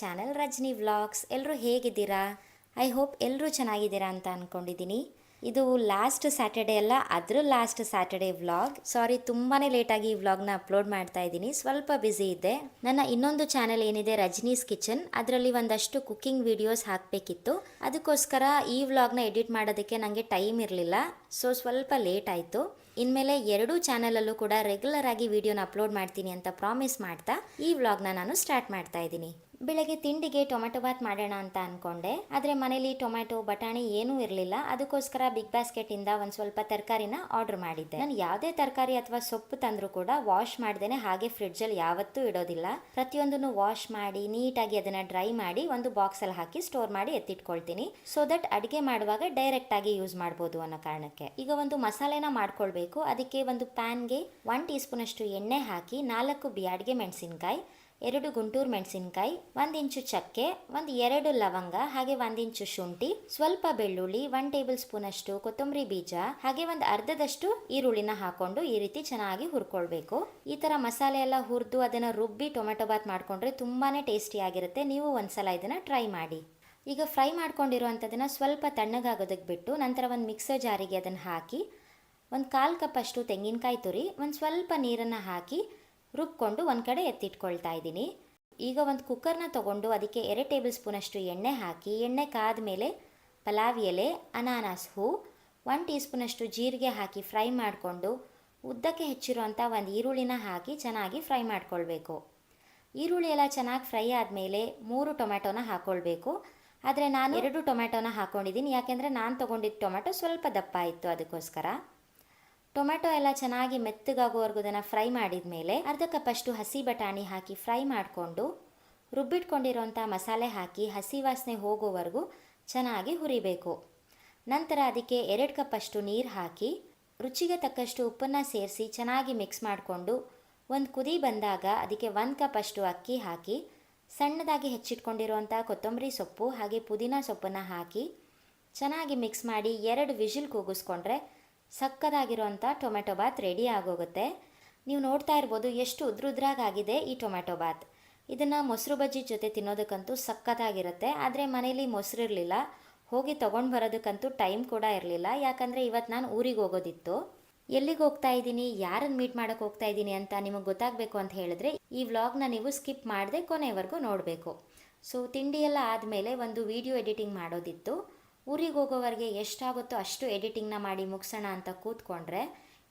Channel Rajani vlogs ಎಲ್ಲರೂ ಹೇಗಿದ್ದೀರಾ? I hope ಎಲ್ಲರೂ ಚೆನ್ನಾಗಿದ್ದೀರಾ ಅಂತ ಅಂದ್ಕೊಂಡಿದ್ದೀನಿ ಇದು ಲಾಸ್ಟ್ ಸ್ಯಾಟರ್ಡೇ ಅಲ್ಲ, ಅದ್ರ ಲಾಸ್ಟ್ ಸ್ಯಾಟರ್ಡೇ ವ್ಲಾಗ್ ಸಾರಿ ತುಂಬಾ ಲೇಟಾಗಿ ಈ ವ್ಲಾಗ್ನ ಅಪ್ಲೋಡ್ ಮಾಡ್ತಾ ಇದ್ದೀನಿ. ಸ್ವಲ್ಪ ಬ್ಯುಸಿ ಇದ್ದೆ. ನನ್ನ ಇನ್ನೊಂದು ಚಾನೆಲ್ ಏನಿದೆ, ರಜನೀಸ್ ಕಿಚನ್. ಅದರಲ್ಲಿ ಒಂದಷ್ಟು ಕುಕ್ಕಿಂಗ್ ವಿಡಿಯೋಸ್ ಹಾಕಬೇಕಿತ್ತು. ಅದಕ್ಕೋಸ್ಕರ ಈ ವ್ಲಾಗ್ನ ಎಡಿಟ್ ಮಾಡೋದಕ್ಕೆ ನನಗೆ ಟೈಮ್ ಇರಲಿಲ್ಲ. ಸೊ ಸ್ವಲ್ಪ ಲೇಟ್ ಆಯಿತು. ಇನ್ಮೇಲೆ ಎರಡೂ ಚಾನಲಲ್ಲೂ ಕೂಡ ರೆಗ್ಯುಲರ್ ಆಗಿ ವಿಡಿಯೋನ ಅಪ್ಲೋಡ್ ಮಾಡ್ತೀನಿ ಅಂತ ಪ್ರಾಮಿಸ್ ಮಾಡ್ತಾ ಈ ವ್ಲಾಗ್ನ ನಾನು ಸ್ಟಾರ್ಟ್ ಮಾಡ್ತಾ ಇದ್ದೀನಿ. ಬೆಳಗ್ಗೆ ತಿಂಡಿಗೆ ಟೊಮೆಟೊ ಬಾತ್ ಮಾಡೋಣ ಅಂತ ಅಂದ್ಕೊಂಡೆ ಆದರೆ ಮನೇಲಿ ಟೊಮೆಟೊ, ಬಟಾಣಿ ಏನೂ ಇರಲಿಲ್ಲ. ಅದಕ್ಕೋಸ್ಕರ ಬಿಗ್ ಬಾಸ್ಕೆಟಿಂದ ಒಂದು ಸ್ವಲ್ಪ ತರಕಾರಿನ ಆರ್ಡರ್ ಮಾಡಿದ್ದೆ. ನಾನು ಯಾವುದೇ ತರಕಾರಿ ಅಥವಾ ಸೊಪ್ಪು ತಂದರೂ ಕೂಡ ವಾಶ್ ಮಾಡ್ದೇನೆ ಹಾಗೆ ಫ್ರಿಡ್ಜಲ್ಲಿ ಯಾವತ್ತೂ ಇಡೋದಿಲ್ಲ. ಪ್ರತಿಯೊಂದನ್ನು ವಾಶ್ ಮಾಡಿ, ನೀಟಾಗಿ ಅದನ್ನು ಡ್ರೈ ಮಾಡಿ ಒಂದು ಬಾಕ್ಸಲ್ಲಿ ಹಾಕಿ ಸ್ಟೋರ್ ಮಾಡಿ ಎತ್ತಿಟ್ಕೊಳ್ತೀನಿ. ಸೊ ದಟ್ ಅಡುಗೆ ಮಾಡುವಾಗ ಡೈರೆಕ್ಟ್ ಆಗಿ ಯೂಸ್ ಮಾಡ್ಬೋದು ಅನ್ನೋ ಕಾರಣಕ್ಕೆ. ಈಗ ಒಂದು ಮಸಾಲೆನ ಮಾಡ್ಕೊಳ್ಬೇಕು. ಅದಕ್ಕೆ ಒಂದು ಪ್ಯಾನ್ಗೆ ಒನ್ ಟೀ ಸ್ಪೂನಷ್ಟು ಎಣ್ಣೆ ಹಾಕಿ ನಾಲ್ಕು ಬಿಯಾಡಿಗೆ ಮೆಣಸಿನ್ಕಾಯಿ. ಎರಡು ಗುಂಟೂರು ಮೆಣಸಿನಕಾಯಿ, ಒಂದು ಇಂಚು ಚಕ್ಕೆ, ಒಂದು ಎರಡು ಲವಂಗ, ಹಾಗೆ ಒಂದು ಇಂಚು ಶುಂಠಿ, ಸ್ವಲ್ಪ ಬೆಳ್ಳುಳ್ಳಿ ಒನ್ ಟೇಬಲ್ ಸ್ಪೂನ್ ಅಷ್ಟು ಕೊತ್ತಂಬರಿ ಬೀಜ, ಹಾಗೆ ಒಂದು ಅರ್ಧದಷ್ಟು ಈರುಳ್ಳಿನ ಹಾಕೊಂಡು ಈ ರೀತಿ ಚೆನ್ನಾಗಿ ಹುರ್ಕೊಳ್ಬೇಕು. ಈ ತರ ಮಸಾಲೆ ಎಲ್ಲ ಹುರಿದು ಅದನ್ನ ರುಬ್ಬಿ ಟೊಮೆಟೊ ಬಾತ್ ಮಾಡ್ಕೊಂಡ್ರೆ ತುಂಬಾನೇ ಟೇಸ್ಟಿ ಆಗಿರುತ್ತೆ. ನೀವು ಒಂದ್ಸಲ ಇದನ್ನ ಟ್ರೈ ಮಾಡಿ. ಈಗ ಫ್ರೈ ಮಾಡ್ಕೊಂಡಿರುವಂಥದ್ದನ್ನು ಸ್ವಲ್ಪ ತಣ್ಣಗಾಗೋದಕ್ಕೆ ಬಿಟ್ಟು ನಂತರ ಒಂದು ಮಿಕ್ಸರ್ ಜಾರಿಗೆ ಅದನ್ನು ಹಾಕಿ, ಒಂದು ಕಾಲು ಕಪ್ ಅಷ್ಟು ತೆಂಗಿನಕಾಯಿ ತುರಿ, ಒಂದು ಸ್ವಲ್ಪ ನೀರನ್ನು ಹಾಕಿ ರುಬ್ಕೊಂಡು ಒಂದು ಕಡೆ ಎತ್ತಿಟ್ಕೊಳ್ತಾ ಇದ್ದೀನಿ. ಈಗ ಒಂದು ಕುಕ್ಕರ್ನ ತಗೊಂಡು ಅದಕ್ಕೆ ಎರಡು ಟೇಬಲ್ ಸ್ಪೂನಷ್ಟು ಎಣ್ಣೆ ಹಾಕಿ, ಎಣ್ಣೆ ಕಾದ ಮೇಲೆ ಪಲಾವ್ ಎಲೆ, ಅನಾನಸ್ ಹೂ ಒನ್ ಟೀ ಸ್ಪೂನಷ್ಟು ಜೀರಿಗೆ ಹಾಕಿ ಫ್ರೈ ಮಾಡಿಕೊಂಡು ಉದ್ದಕ್ಕೆ ಹೆಚ್ಚಿರುವಂಥ ಒಂದು ಈರುಳ್ಳಿನ ಹಾಕಿ ಚೆನ್ನಾಗಿ ಫ್ರೈ ಮಾಡ್ಕೊಳ್ಬೇಕು. ಈರುಳ್ಳಿ ಎಲ್ಲ ಚೆನ್ನಾಗಿ ಫ್ರೈ ಆದಮೇಲೆ ಮೂರು ಟೊಮ್ಯಾಟೋನ ಹಾಕ್ಕೊಳ್ಬೇಕು ಆದರೆ ನಾನು ಎರಡು ಟೊಮ್ಯಾಟೋನ ಹಾಕ್ಕೊಂಡಿದ್ದೀನಿ ಯಾಕೆಂದರೆ ನಾನು ತೊಗೊಂಡಿದ್ದ ಟೊಮ್ಯಾಟೊ ಸ್ವಲ್ಪ ದಪ್ಪ ಇತ್ತು ಅದಕ್ಕೋಸ್ಕರ. ಟೊಮೆಟೊ ಎಲ್ಲ ಚೆನ್ನಾಗಿ ಮೆತ್ತಗಾಗೋವರೆಗೂ ಅದನ್ನು ಫ್ರೈ ಮಾಡಿದ ಮೇಲೆ ಅರ್ಧ ಕಪ್ಪಷ್ಟು ಹಸಿ ಬಟಾಣಿ ಹಾಕಿ ಫ್ರೈ ಮಾಡಿಕೊಂಡು ರುಬ್ಬಿಟ್ಕೊಂಡಿರುವಂಥ ಮಸಾಲೆ ಹಾಕಿ ಹಸಿ ವಾಸನೆ ಹೋಗೋವರೆಗೂ ಚೆನ್ನಾಗಿ ಹುರಿಬೇಕು. ನಂತರ ಅದಕ್ಕೆ ಎರಡು ಕಪ್ಪಷ್ಟು ನೀರು ಹಾಕಿ ರುಚಿಗೆ ತಕ್ಕಷ್ಟು ಉಪ್ಪನ್ನು ಸೇರಿಸಿ ಚೆನ್ನಾಗಿ ಮಿಕ್ಸ್ ಮಾಡಿಕೊಂಡು ಒಂದು ಕುದಿ ಬಂದಾಗ ಅದಕ್ಕೆ ಒಂದು ಕಪ್ ಅಷ್ಟು ಅಕ್ಕಿ ಹಾಕಿ ಸಣ್ಣದಾಗಿ ಹೆಚ್ಚಿಟ್ಕೊಂಡಿರುವಂಥ ಕೊತ್ತಂಬರಿ ಸೊಪ್ಪು ಹಾಗೆ ಪುದೀನ ಸೊಪ್ಪನ್ನು ಹಾಕಿ ಚೆನ್ನಾಗಿ ಮಿಕ್ಸ್ ಮಾಡಿ ಎರಡು ವಿಜಿಲ್ ಕೂಗಿಸ್ಕೊಂಡ್ರೆ ಸಕ್ಕದಾಗಿರುವಂಥ ಟೊಮೆಟೊ ಬಾತ್ ರೆಡಿ ಆಗೋಗುತ್ತೆ. ನೀವು ನೋಡ್ತಾ ಇರ್ಬೋದು ಎಷ್ಟು ಉದ್ರುದ್ರಾಗಾಗಿದೆ ಈ ಟೊಮೆಟೊ ಬಾತ್. ಇದನ್ನು ಮೊಸರು ಬಜ್ಜಿ ಜೊತೆ ತಿನ್ನೋದಕ್ಕಂತೂ ಸಕ್ಕತ್ತಾಗಿರುತ್ತೆ. ಆದರೆ ಮನೇಲಿ ಮೊಸರು ಇರಲಿಲ್ಲ. ಹೋಗಿ ತೊಗೊಂಡು ಬರೋದಕ್ಕಂತೂ ಟೈಮ್ ಕೂಡ ಇರಲಿಲ್ಲ. ಯಾಕಂದರೆ ಇವತ್ತು ನಾನು ಊರಿಗೆ ಹೋಗೋದಿತ್ತು. ಎಲ್ಲಿಗೆ ಹೋಗ್ತಾ ಇದ್ದೀನಿ? ಯಾರನ್ನು ಮೀಟ್ ಮಾಡೋಕ್ಕೆ ಹೋಗ್ತಾ ಇದ್ದೀನಿ ಅಂತ ನಿಮಗೆ ಗೊತ್ತಾಗಬೇಕು ಅಂತ ಹೇಳಿದ್ರೆ ಈ ವ್ಲಾಗ್ನ ನೀವು ಸ್ಕಿಪ್ ಮಾಡದೆ ಕೊನೆವರೆಗೂ ನೋಡಬೇಕು. ಸೊ, ತಿಂಡಿ ಎಲ್ಲ ಆದಮೇಲೆ ಒಂದು ವಿಡಿಯೋ ಎಡಿಟಿಂಗ್ ಮಾಡೋದಿತ್ತು. ಊರಿಗೆ ಹೋಗೋವರೆಗೆ ಎಷ್ಟಾಗುತ್ತೋ ಅಷ್ಟು ಎಡಿಟಿಂಗ್ನ ಮಾಡಿ ಮುಗಿಸೋಣ ಅಂತ ಕೂತ್ಕೊಂಡ್ರೆ,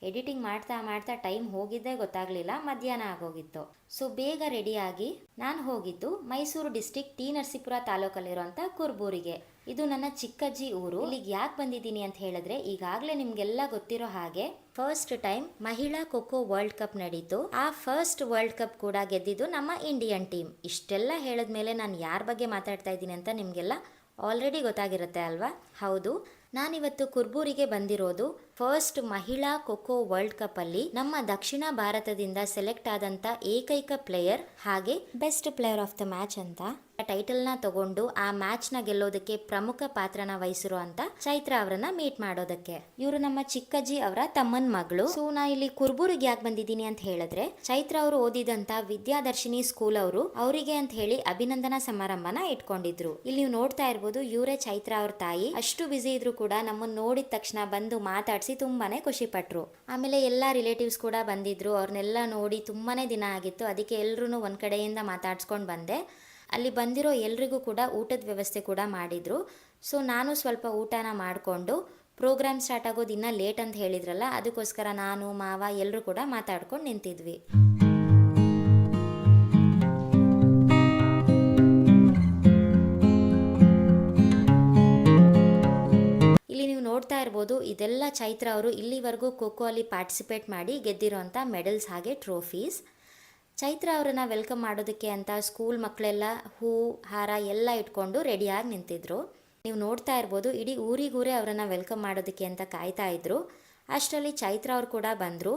ಎಡಿಟಿಂಗ್ ಮಾಡ್ತಾ ಮಾಡ್ತಾ ಟೈಮ್ ಹೋಗಿದ್ದೇ ಗೊತ್ತಾಗಲಿಲ್ಲ, ಮಧ್ಯಾಹ್ನ ಆಗೋಗಿತ್ತು. ಸೊ ಬೇಗ ರೆಡಿಯಾಗಿ ನಾನು ಹೋಗಿದ್ದು ಮೈಸೂರು ಡಿಸ್ಟಿಕ್ ಟಿ ನರಸೀಪುರ ತಾಲೂಕಲ್ಲಿರುವಂಥ ಕುರ್ಬೂರಿಗೆ. ಇದು ನನ್ನ ಚಿಕ್ಕಜ್ಜಿ ಊರು. ಇಲ್ಲಿಗೆ ಯಾಕೆ ಬಂದಿದ್ದೀನಿ ಅಂತ ಹೇಳಿದ್ರೆ, ಈಗಾಗಲೇ ನಿಮಗೆಲ್ಲ ಗೊತ್ತಿರೋ ಹಾಗೆ ಫಸ್ಟ್ ಟೈಮ್ ಮಹಿಳಾ ಖೋಖೋ ವರ್ಲ್ಡ್ ಕಪ್ ನಡೀತು. ಆ ಫಸ್ಟ್ ವರ್ಲ್ಡ್ ಕಪ್ ಕೂಡ ಗೆದ್ದಿದ್ದು ನಮ್ಮ ಇಂಡಿಯನ್ ಟೀಮ್. ಇಷ್ಟೆಲ್ಲ ಹೇಳಿದ್ಮೇಲೆ ನಾನು ಯಾರ ಬಗ್ಗೆ ಮಾತಾಡ್ತಾ ಇದ್ದೀನಿ ಅಂತ ನಿಮಗೆಲ್ಲ ಆಲ್ರೆಡಿ ಗೊತ್ತಾಗಿರುತ್ತೆ ಅಲ್ವಾ? ಹೌದು. ನಾನಿವತ್ತು ಕುರ್ಬೂರಿಗೆ ಬಂದಿರೋದು ಫಸ್ಟ್ ಮಹಿಳಾ ಖೋಖೋ ವರ್ಲ್ಡ್ ಕಪ್ ಅಲ್ಲಿ ನಮ್ಮ ದಕ್ಷಿಣ ಭಾರತದಿಂದ ಸೆಲೆಕ್ಟ್ ಆದಂತ ಏಕೈಕ ಪ್ಲೇಯರ್ ಹಾಗೆ best player of the match ಅಂತ ಟೈಟಲ್ನ ತಗೊಂಡು ಆ ಮ್ಯಾಚ್ನ ಗೆಲ್ಲೋದಕ್ಕೆ ಪ್ರಮುಖ ಪಾತ್ರನ ವಹಿಸಿರುವಂತ ಚೈತ್ರ ಅವರನ್ನ ಮೀಟ್ ಮಾಡೋದಕ್ಕೆ. ಇವರು ನಮ್ಮ ಚಿಕ್ಕಜ್ಜಿ ಅವರ ತಮ್ಮನ್ ಮಗಳು. ಸೊ ನಾ ಇಲ್ಲಿ ಕುರ್ಬೂರಿಗೆ ಯಾಕೆ ಬಂದಿದ್ದೀನಿ ಅಂತ ಹೇಳಿದ್ರೆ, ಚೈತ್ರ ಅವರು ಓದಿದಂತ ವಿದ್ಯಾದರ್ಶಿನಿ ಸ್ಕೂಲ್ ಅವರು ಅವರಿಗೆ ಅಂತ ಹೇಳಿ ಅಭಿನಂದನಾ ಸಮಾರಂಭನ ಇಟ್ಕೊಂಡಿದ್ರು. ಇಲ್ಲಿ ನೀವು ನೋಡ್ತಾ ಇರ್ಬೋದು, ಇವರೇ ಚೈತ್ರ ಅವ್ರ ತಾಯಿ. ಅಷ್ಟು ಬಿಸಿ ಇದ್ರು ಕೂಡ ನಮ್ಮನ್ನು ನೋಡಿದ ತಕ್ಷಣ ಬಂದು ಮಾತಾಡಿಸಿ ತುಂಬಾನೇ ಖುಷಿ ಪಟ್ರು. ಆಮೇಲೆ ಎಲ್ಲ ರಿಲೇಟಿವ್ಸ್ ಕೂಡ ಬಂದಿದ್ರು. ಅವ್ರನ್ನೆಲ್ಲ ನೋಡಿ ತುಂಬಾನೇ ದಿನ ಆಗಿತ್ತು. ಅದಕ್ಕೆ ಎಲ್ಲರೂ ಒಂದು ಕಡೆಯಿಂದ ಮಾತಾಡ್ಸ್ಕೊಂಡು ಬಂದೆ. ಅಲ್ಲಿ ಬಂದಿರೋ ಎಲ್ರಿಗೂ ಕೂಡ ಊಟದ ವ್ಯವಸ್ಥೆ ಕೂಡ ಮಾಡಿದ್ರು. ಸೊ ನಾನು ಸ್ವಲ್ಪ ಊಟನ ಮಾಡಿಕೊಂಡು ಪ್ರೋಗ್ರಾಮ್ ಸ್ಟಾರ್ಟ್ ಆಗೋದು ಇನ್ನೂ ಲೇಟ್ ಅಂತ ಹೇಳಿದ್ರಲ್ಲ, ಅದಕ್ಕೋಸ್ಕರ ನಾನು, ಮಾವ ಎಲ್ಲರೂ ಕೂಡ ಮಾತಾಡ್ಕೊಂಡು ನಿಂತಿದ್ವಿ. ನೋಡ್ತಾ ಇರ್ಬೋದು, ಇದೆಲ್ಲ ಚೈತ್ರ ಅವರು ಇಲ್ಲಿವರೆಗೂ ಖೋಖೋ ಅಲ್ಲಿ ಪಾರ್ಟಿಸಿಪೇಟ್ ಮಾಡಿ ಗೆದ್ದಿರೋಂಥ ಮೆಡಲ್ಸ್ ಹಾಗೆ ಟ್ರೋಫೀಸ್ ಚೈತ್ರ ಅವರನ್ನು ವೆಲ್ಕಮ್ ಮಾಡೋದಕ್ಕೆ ಅಂತ ಸ್ಕೂಲ್ ಮಕ್ಕಳೆಲ್ಲ ಹೂ, ಹಾರ ಎಲ್ಲ ಇಟ್ಕೊಂಡು ರೆಡಿಯಾಗಿ ನಿಂತಿದ್ರು. ನೀವು ನೋಡ್ತಾ ಇರ್ಬೋದು, ಇಡೀ ಊರಿಗೂರೇ ಅವರನ್ನು ವೆಲ್ಕಮ್ ಮಾಡೋದಕ್ಕೆ ಅಂತ ಕಾಯ್ತಾ ಇದ್ರು. ಅಷ್ಟರಲ್ಲಿ ಚೈತ್ರ ಅವರು ಕೂಡ ಬಂದರು.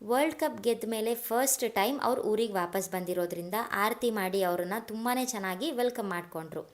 ವರ್ಲ್ಡ್ ಕಪ್ ಗೆದ್ದ ಮೇಲೆ ಫಸ್ಟ್ ಟೈಮ್ ಅವ್ರು ಊರಿಗೆ ವಾಪಸ್ ಬಂದಿರೋದ್ರಿಂದ, ಆರತಿ ಮಾಡಿ ಅವರನ್ನು ತುಂಬಾ ಚೆನ್ನಾಗಿ ವೆಲ್ಕಮ್ ಮಾಡಿಕೊಂಡ್ರು.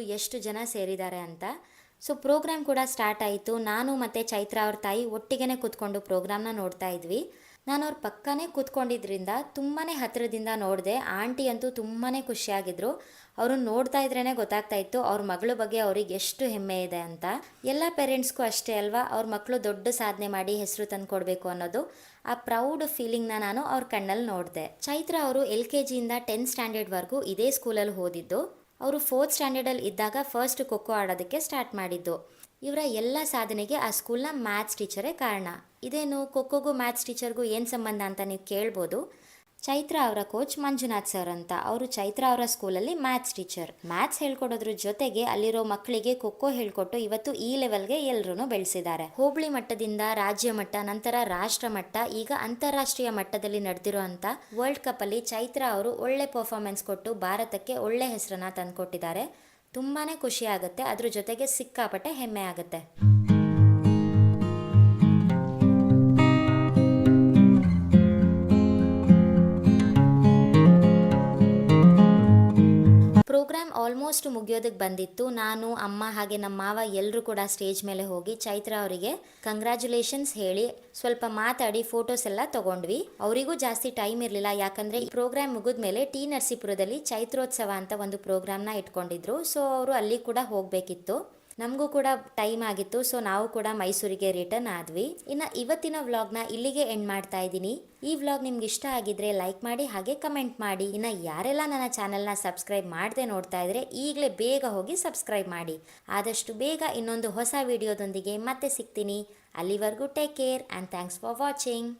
ಎಷ್ಟು ಜನ ಸೇರಿದ್ದಾರೆ ಅಂತ. ಸೊ ಪ್ರೋಗ್ರಾಮ್ ಕೂಡ ಸ್ಟಾರ್ಟ್ ಆಯಿತು. ನಾನು ಮತ್ತು ಚೈತ್ರ ಅವ್ರ ತಾಯಿ ಒಟ್ಟಿಗೆ ಕೂತ್ಕೊಂಡು ಪ್ರೋಗ್ರಾಮ್ನ ನೋಡ್ತಾ ಇದ್ವಿ. ನಾನು ಅವ್ರ ಪಕ್ಕನೇ ಕೂತ್ಕೊಂಡಿದ್ರಿಂದ ತುಂಬಾ ಹತ್ತಿರದಿಂದ ನೋಡಿದೆ. ಆಂಟಿ ಅಂತೂ ತುಂಬಾ ಖುಷಿಯಾಗಿದ್ರು. ಅವರು ನೋಡ್ತಾ ಇದ್ರೇ ಗೊತ್ತಾಗ್ತಾ ಇತ್ತು, ಅವ್ರ ಮಗಳ ಬಗ್ಗೆ ಅವ್ರಿಗೆ ಎಷ್ಟು ಹೆಮ್ಮೆ ಇದೆ ಅಂತ. ಎಲ್ಲ ಪೇರೆಂಟ್ಸ್ಗೂ ಅಷ್ಟೇ ಅಲ್ವಾ, ಅವ್ರ ಮಕ್ಕಳು ದೊಡ್ಡ ಸಾಧನೆ ಮಾಡಿ ಹೆಸರು ತಂದು ಕೊಡಬೇಕು ಅನ್ನೋದು. ಆ ಪ್ರೌಡ್ ಫೀಲಿಂಗ್ನ ನಾನು ಅವ್ರ ಕಣ್ಣಲ್ಲಿ ನೋಡಿದೆ. ಚೈತ್ರ ಅವರು ಎಲ್ ಕೆ ಜಿಯಿಂದ ಟೆಂತ್ ಸ್ಟ್ಯಾಂಡರ್ಡ್ವರೆಗೂ ಇದೇ ಸ್ಕೂಲಲ್ಲಿ ಓದಿದ್ದು. ಅವರು ಫೋರ್ತ್ ಸ್ಟ್ಯಾಂಡರ್ಡಲ್ಲಿ ಇದ್ದಾಗ ಫಸ್ಟ್ ಖೋಖೋ ಆಡೋದಕ್ಕೆ ಸ್ಟಾರ್ಟ್ ಮಾಡಿದ್ದು. ಇವರ ಎಲ್ಲ ಸಾಧನೆಗೆ ಆ ಸ್ಕೂಲ್ನ ಮ್ಯಾಥ್ಸ್ ಟೀಚರೇ ಕಾರಣ. ಇದೇನು ಖೋಖೋಗೂ ಮ್ಯಾಥ್ಸ್ ಟೀಚರ್ಗೂ ಏನು ಸಂಬಂಧ ಅಂತ ನೀವು ಕೇಳ್ಬೋದು. ಚೈತ್ರ ಅವರ ಕೋಚ್ ಮಂಜುನಾಥ್ ಸರ್ ಅಂತ. ಅವರು ಚೈತ್ರ ಅವರ ಸ್ಕೂಲಲ್ಲಿ ಮ್ಯಾಥ್ಸ್ ಟೀಚರ್. ಮ್ಯಾಥ್ಸ್ ಹೇಳ್ಕೊಡೋದ್ರ ಜೊತೆಗೆ ಅಲ್ಲಿರೋ ಮಕ್ಕಳಿಗೆ ಖೋಖೋ ಹೇಳ್ಕೊಟ್ಟು ಇವತ್ತು ಈ ಲೆವೆಲ್ಗೆ ಎಲ್ಲರೂ ಬೆಳೆಸಿದ್ದಾರೆ. ಹೋಬಳಿ ಮಟ್ಟದಿಂದ ರಾಜ್ಯ ಮಟ್ಟ, ನಂತರ ರಾಷ್ಟ್ರ ಮಟ್ಟ, ಈಗ ಅಂತಾರಾಷ್ಟ್ರೀಯ ಮಟ್ಟದಲ್ಲಿ ನಡೆದಿರೋ ಅಂತ ವರ್ಲ್ಡ್ ಕಪ್ ಅಲ್ಲಿ ಚೈತ್ರ ಅವರು ಒಳ್ಳೆ ಪರ್ಫಾರ್ಮೆನ್ಸ್ ಕೊಟ್ಟು ಭಾರತಕ್ಕೆ ಒಳ್ಳೆ ಹೆಸರನ್ನ ತಂದುಕೊಟ್ಟಿದ್ದಾರೆ. ತುಂಬಾನೇ ಖುಷಿ ಆಗುತ್ತೆ. ಅದ್ರ ಜೊತೆಗೆ ಸಿಕ್ಕಾಪಟ್ಟೆ ಹೆಮ್ಮೆ ಆಗುತ್ತೆ. ಪ್ರೋಗ್ರಾಮ್ ಆಲ್ಮೋಸ್ಟ್ ಮುಗಿಯೋದಕ್ಕೆ ಬಂದಿತ್ತು. ನಾನು, ಅಮ್ಮ ಹಾಗೆ ನಮ್ಮ ಮಾವ ಎಲ್ಲರೂ ಕೂಡ ಸ್ಟೇಜ್ ಮೇಲೆ ಹೋಗಿ ಚೈತ್ರ ಅವರಿಗೆ ಕಂಗ್ರ್ಯಾಚುಲೇಷನ್ಸ್ ಹೇಳಿ ಸ್ವಲ್ಪ ಮಾತಾಡಿ ಫೋಟೋಸ್ ಎಲ್ಲ ತಗೊಂಡ್ವಿ. ಅವರಿಗೂ ಜಾಸ್ತಿ ಟೈಮ್ ಇರಲಿಲ್ಲ. ಯಾಕಂದ್ರೆ ಈ ಪ್ರೋಗ್ರಾಮ್ ಮುಗಿದ್ಮೇಲೆ ಟಿ ನರಸೀಪುರದಲ್ಲಿ ಚೈತ್ರೋತ್ಸವ ಅಂತ ಒಂದು ಪ್ರೋಗ್ರಾಮ್ನ ಇಟ್ಕೊಂಡಿದ್ರು. ಸೊ, ಅವರು ಅಲ್ಲಿ ಕೂಡ ಹೋಗಬೇಕಿತ್ತು. ನಮಗೂ ಕೂಡ ಟೈಮ್ ಆಗಿತ್ತು ಸೊ ನಾವು ಕೂಡ ಮೈಸೂರಿಗೆ ರಿಟರ್ನ್ ಆದ್ವಿ. ಇನ್ನು ಇವತ್ತಿನ ವ್ಲಾಗ್ನ ಇಲ್ಲಿಗೆ ಎಂಡ್ ಮಾಡ್ತಾ ಇದ್ದೀನಿ. ಈ ವ್ಲಾಗ್ ನಿಮ್ಗೆ ಇಷ್ಟ ಆಗಿದ್ರೆ ಲೈಕ್ ಮಾಡಿ, ಹಾಗೆ ಕಮೆಂಟ್ ಮಾಡಿ. ಇನ್ನು ಯಾರೆಲ್ಲ ನನ್ನ ಚಾನೆಲ್ನ ಸಬ್ಸ್ಕ್ರೈಬ್ ಮಾಡದೆ ನೋಡ್ತಾ ಇದ್ರೆ ಈಗಲೇ ಬೇಗ ಹೋಗಿ ಸಬ್ಸ್ಕ್ರೈಬ್ ಮಾಡಿ. ಆದಷ್ಟು ಬೇಗ ಇನ್ನೊಂದು ಹೊಸ ವಿಡಿಯೋದೊಂದಿಗೆ ಮತ್ತೆ ಸಿಗ್ತೀನಿ. ಅಲ್ಲಿವರೆಗೂ take care and thanks for watching